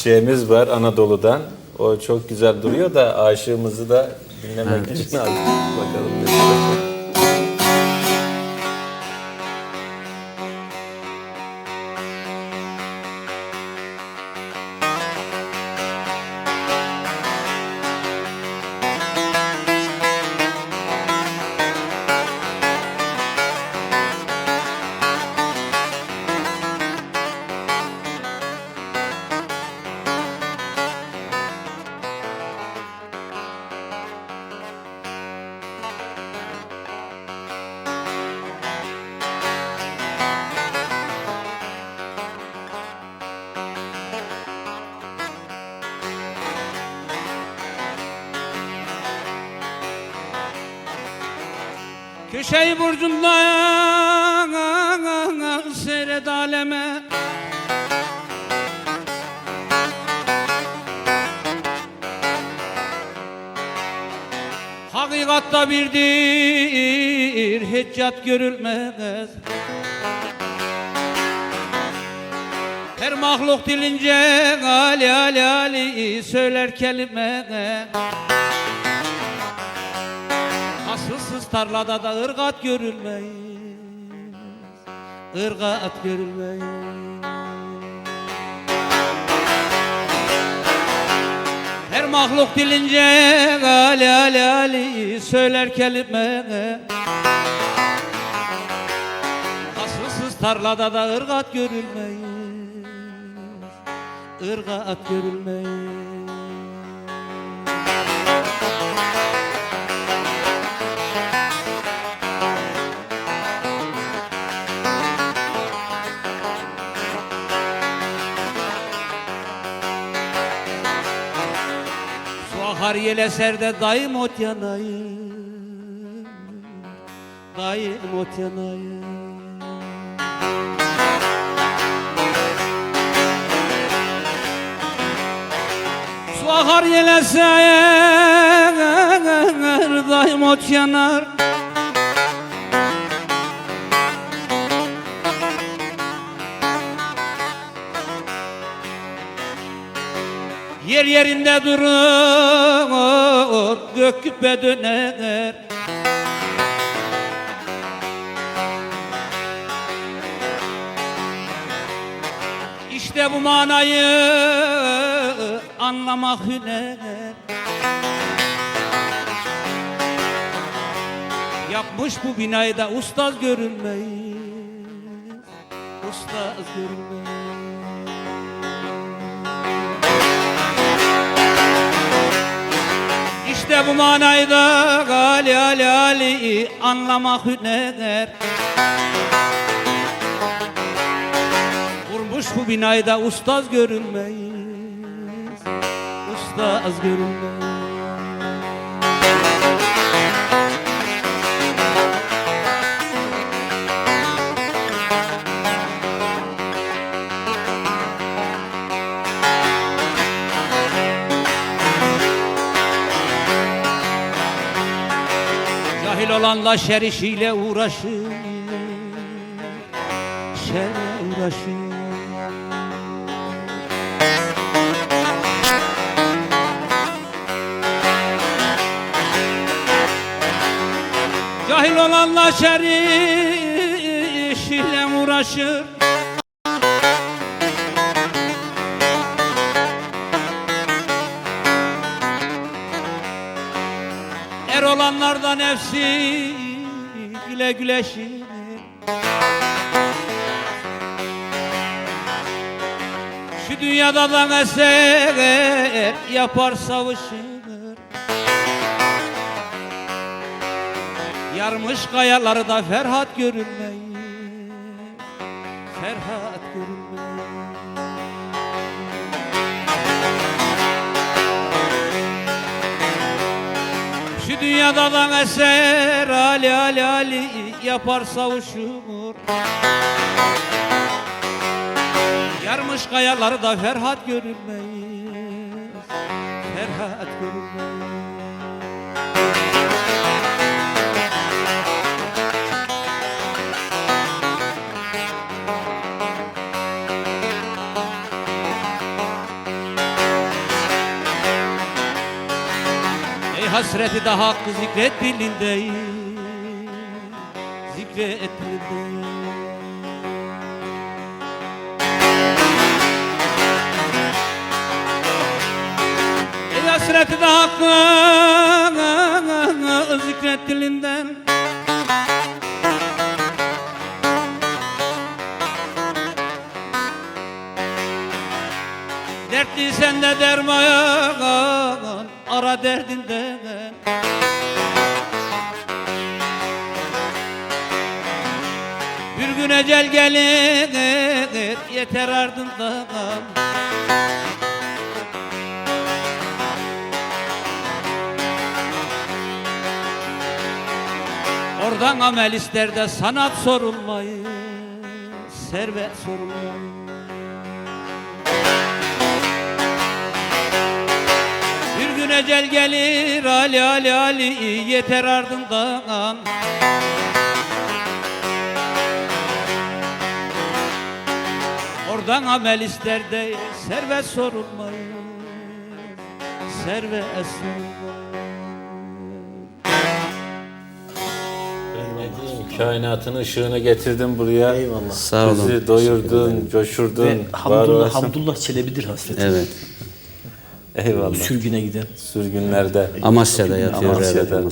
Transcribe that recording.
çiçeğimiz var Anadolu'dan. O çok güzel duruyor da aşığımızı da dinlemek için aldık. Bakalım ne olacak. Köşeyi burcundan seyret aleme. Hakikatta birdir, heccat görülmez. Her mahluk dilince Ali Ali Ali söyler kelime Asılsız tarlada da ırgat görülmeyiz. Irgat görülmeyiz. Her mahluk dilince Ali Ali Ali söyler kelime Asılsız tarlada da ırgat görülmeyiz. Irgat görülmeyiz yel eserde dayım ot yanayım. Dayım ot yanayım. Su akar yel eser dayım ot yanar Yer yerinde durur, gök küpe döner. İşte bu manayı anlamak hüner. Yapmış bu binayı da ustaz görünmeyiz Ustaz görünmeyiz İşte bu manayı da Ali Ali Ali anlamak hüner Vurmuş bu binayı da ustaz görünmeyiz Ustaz görünmeyiz Cahil olanla şer işiyle uğraşır. Şerle uğraşır. Cahil olanla şer işiyle uğraşır olanlardan nefsi güle güle şirin. Şu dünyada da eser yapar savuşur Yarmış kayaları da Ferhat görünmeyi Ferhat görünmeyi Şu dünyada da eser Ali Ali Ali yapar savuşur. Yarmış kayaları da Ferhat görünmeyiz Ferhat görünmeyiz hasreti de hakkı zikret dilinde Zikret dilinde Ey hasreti de hakkı zikret dilinden. Dertli sende derman ara derdinden Bir gün ecel gelir yeter ardından. Oradan amel ister de sanat sorulmayı Servet sorulmayı ecel gelir Ali Ali Ali yeter ardından Oradan amel ister de servet sorulmayı Servet sorulmayı Kainatın ışığını getirdin buraya. Eyvallah. Sağ olun. Bizi doyurdun, coşurdun. Ve Hamdullah. Hamdullah Çelebi'dir hasreti. Evet. Eyvallah. Sürgüne giden. Sürgünlerde. Amasya'da yatıyor. Amasya'da.